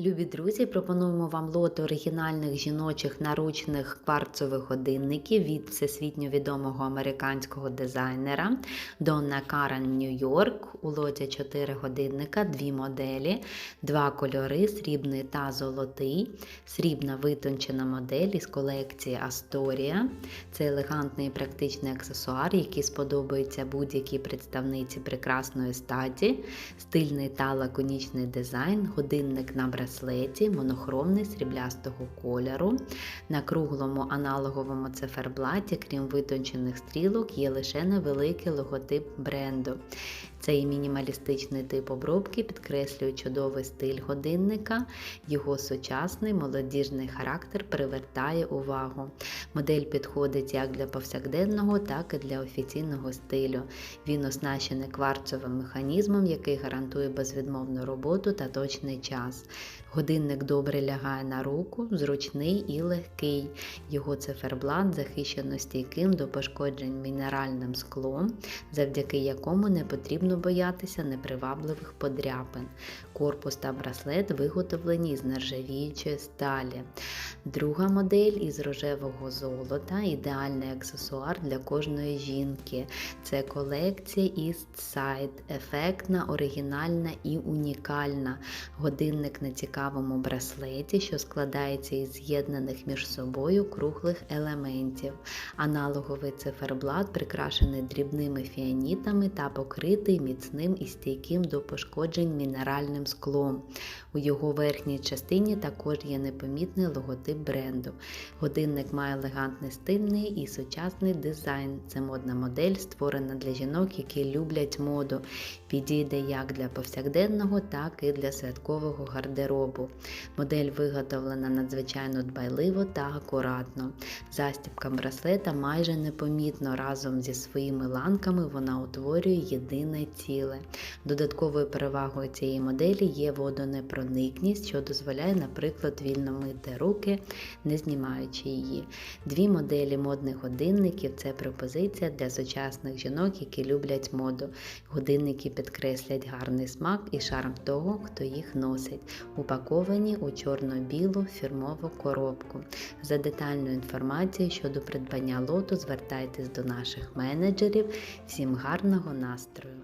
Любі друзі, пропонуємо вам лот оригінальних жіночих наручних кварцових годинників від всесвітньо відомого американського дизайнера Донна Карен Нью-Йорк. У лоті 4 годинника, дві моделі, два кольори срібний та золотий, срібна витончена модель із колекції Асторія. Це елегантний і практичний аксесуар, який сподобається будь-якій представниці прекрасної статі, стильний та лаконічний дизайн, годинник на браслеті, монохромний сріблястого кольору. На круглому аналоговому циферблаті, крім витончених стрілок, є лише невеликий логотип бренду. Цей мінімалістичний тип обробки підкреслює чудовий стиль годинника, його сучасний молодіжний характер привертає увагу. Модель підходить як для повсякденного, так і для офіційного стилю. Він оснащений кварцовим механізмом, який гарантує безвідмовну роботу та точний час. Годинник добре лягає на руку, зручний і легкий. Його циферблат захищено стійким до пошкоджень мінеральним склом, завдяки якому не потрібно боятися непривабливих подряпин. Корпус та браслет виготовлені з нержавіючої сталі. Друга модель із рожевого золота ідеальний аксесуар для кожної жінки. Це колекція East Side, ефектна, оригінальна і унікальна. Годинник на цікавому браслеті, що складається із з'єднаних між собою круглих елементів. Аналоговий циферблат прикрашений дрібними фіанітами та покритий міцним і стійким до пошкоджень мінеральним склом. У його верхній частині також є непомітний логотип бренду. Годинник має елегантний стильний і сучасний дизайн. Це модна модель, створена для жінок, які люблять моду. Підійде як для повсякденного, так і для святкового гардеробу. Модель виготовлена надзвичайно дбайливо та акуратно. Застібка браслета майже непомітно разом зі своїми ланками вона утворює єдине ціле. Додатковою перевагою цієї моделі є водонепроникність, що дозволяє, наприклад, вільно мити руки, не знімаючи її. Дві моделі модних годинників це пропозиція для сучасних жінок, які люблять моду. Годинники підкреслять гарний смак і шарм того, хто їх носить, упаковані у чорно-білу фірмову коробку. За детальною інформацією щодо придбання лоту звертайтесь до наших менеджерів. Всім гарного настрою!